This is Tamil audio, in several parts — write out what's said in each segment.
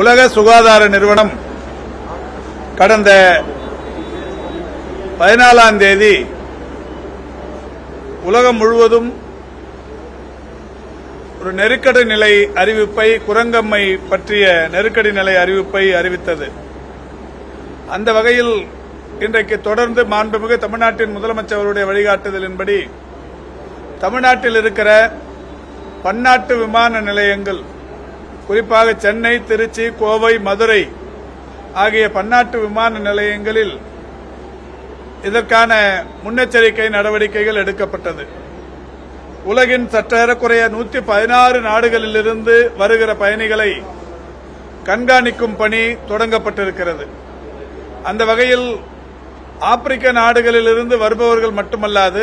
உலக சுகாதார நிறுவனம் கடந்த பதினாலாம் தேதி உலகம் முழுவதும் ஒரு நெருக்கடி நிலை அறிவிப்பை குரங்கம்மை பற்றிய நெருக்கடி நிலை அறிவிப்பை அறிவித்தது. அந்த வகையில் இன்றைக்கு தொடர்ந்து மாண்புமிகு தமிழ்நாட்டின் முதலமைச்சருடைய வழிகாட்டுதலின்படி தமிழ்நாட்டில் இருக்கிற பன்னாட்டு விமான நிலையங்கள் குறிப்பாக சென்னை திருச்சி கோவை மதுரை ஆகிய பன்னாட்டு விமான நிலையங்களில் இதற்கான முன்னெச்சரிக்கை நடவடிக்கைகள் எடுக்கப்பட்டது. உலகின் சற்றேறக்குறைய நூற்றி பதினாறு நாடுகளிலிருந்து வருகிற பயணிகளை கண்காணிக்கும் பணி தொடங்கப்பட்டிருக்கிறது. அந்த வகையில் ஆப்பிரிக்க நாடுகளிலிருந்து வருபவர்கள் மட்டுமல்லாது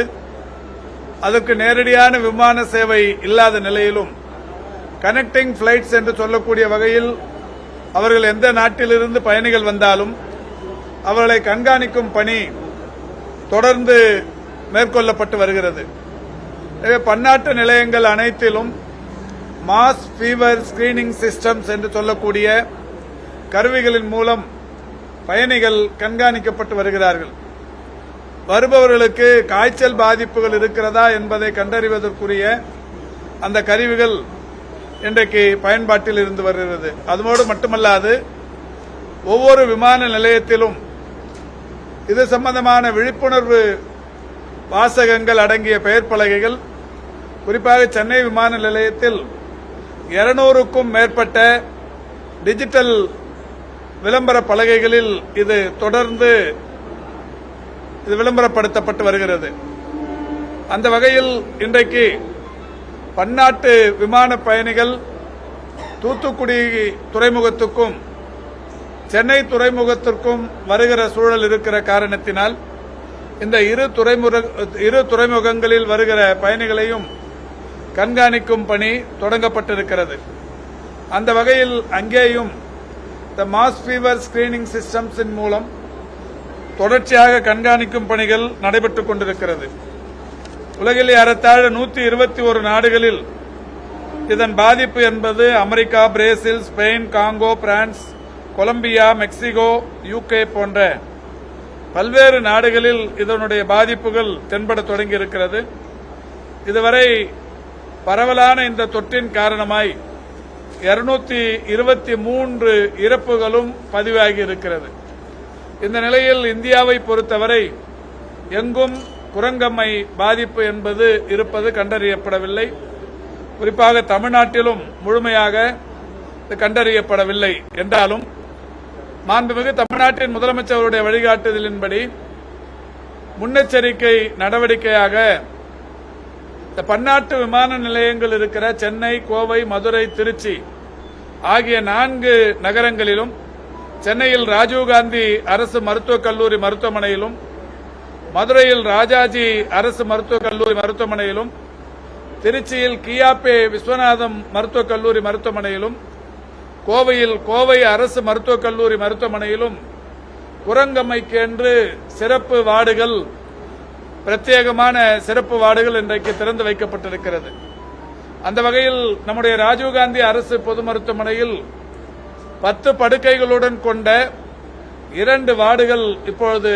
அதற்கு நேரடியான விமான சேவை இல்லாத நிலையிலும் கனெக்டிங் பிளைட்ஸ் என்று சொல்லக்கூடிய வகையில் அவர்கள் எந்த நாட்டிலிருந்து பயணிகள் வந்தாலும் அவர்களை கண்காணிக்கும் பணி தொடர்ந்து மேற்கொள்ளப்பட்டு வருகிறது. எனவே பன்னாட்டு நிலையங்கள் அனைத்திலும் மாஸ் ஃபீவர் ஸ்கிரீனிங் சிஸ்டம்ஸ் என்று சொல்லக்கூடிய கருவிகளின் மூலம் பயணிகள் கண்காணிக்கப்பட்டு வருகிறார்கள். வருபவர்களுக்கு காய்ச்சல் பாதிப்புகள் இருக்கிறதா என்பதை கண்டறிவதற்குரிய அந்த கருவிகள் இன்றைக்கு பயன்பாட்டில் இருந்து வருகிறது. அதோடு மட்டுமல்லாது ஒவ்வொரு விமான நிலையத்திலும் இது சம்பந்தமான விழிப்புணர்வு வாசகங்கள் அடங்கிய பெயர் பலகைகள் குறிப்பாக சென்னை விமான நிலையத்தில் இருநூறுக்கும் மேற்பட்ட டிஜிட்டல் விளம்பர பலகைகளில் இது தொடர்ந்து இது விளம்பரப்படுத்தப்பட்டு வருகிறது. அந்த வகையில் இன்றைக்கு பன்னாட்டு விமான பயணிகள் தூத்துக்குடி துறைமுகத்துக்கும் சென்னை துறைமுகத்திற்கும் வருகிற சூழல் இருக்கிற காரணத்தினால் இந்த இரு துறைமுக இரு துறைமுகங்களில் வருகிற பயணிகளையும் கண்காணிக்கும் பணி தொடங்கப்பட்டிருக்கிறது. அந்த வகையில் அங்கேயும் த மாஸ் ஃபீவர் ஸ்கிரீனிங் சிஸ்டம்ஸின் மூலம் தொடர்ச்சியாக கண்காணிக்கும் பணிகள் நடைபெற்றுக் கொண்டிருக்கிறது. உலகில் ஏறத்தாழ நூற்றி இருபத்தி ஒரு நாடுகளில் இதன் பாதிப்பு என்பது America Brazil Spain Congo France Colombia Mexico UK போன்ற பல்வேறு நாடுகளில் இதனுடைய பாதிப்புகள் தென்பட தொடங்கி இருக்கிறது இதுவரை பரவலான இந்த தொற்றின் காரணமாய் இருநூத்தி இருபத்தி மூன்று இறப்புகளும் பதிவாகி இருக்கிறது. இந்த நிலையில் இந்தியாவை பொறுத்தவரை எங்கும் குரங்கம்மை பாதிப்பு என்பது இருப்பது கண்டறியப்படவில்லை. குறிப்பாக தமிழ்நாட்டிலும் முழுமையாக கண்டறியப்படவில்லை என்றாலும் மாண்புமிகு தமிழ்நாட்டின் முதலமைச்சருடைய வழிகாட்டுதலின்படி முன்னெச்சரிக்கை நடவடிக்கையாக இந்த பன்னாட்டு விமான நிலையங்கள் இருக்கிற சென்னை கோவை மதுரை திருச்சி ஆகிய நான்கு நகரங்களிலும் சென்னையில் ராஜீவ்காந்தி அரசு மருத்துவக் கல்லூரி மருத்துவமனையிலும் மதுரையில் ராஜாஜி அரசு மருத்துவக் கல்லூரி மருத்துவமனையிலும் திருச்சியில் கியாபே விஸ்வநாதம் மருத்துவக் கல்லூரி மருத்துவமனையிலும் கோவையில் கோவை அரசு மருத்துவக் கல்லூரி மருத்துவமனையிலும் குரங்கம்மைக்கு என்று சிறப்பு வார்டுகள் பிரத்யேகமான சிறப்பு வார்டுகள் இன்றைக்கு திறந்து வைக்கப்பட்டிருக்கிறது. அந்த வகையில் நம்முடைய ராஜீவ்காந்தி அரசு பொது மருத்துவமனையில் பத்து படுக்கைகளுடன் கொண்ட இரண்டு வார்டுகள் இப்பொழுது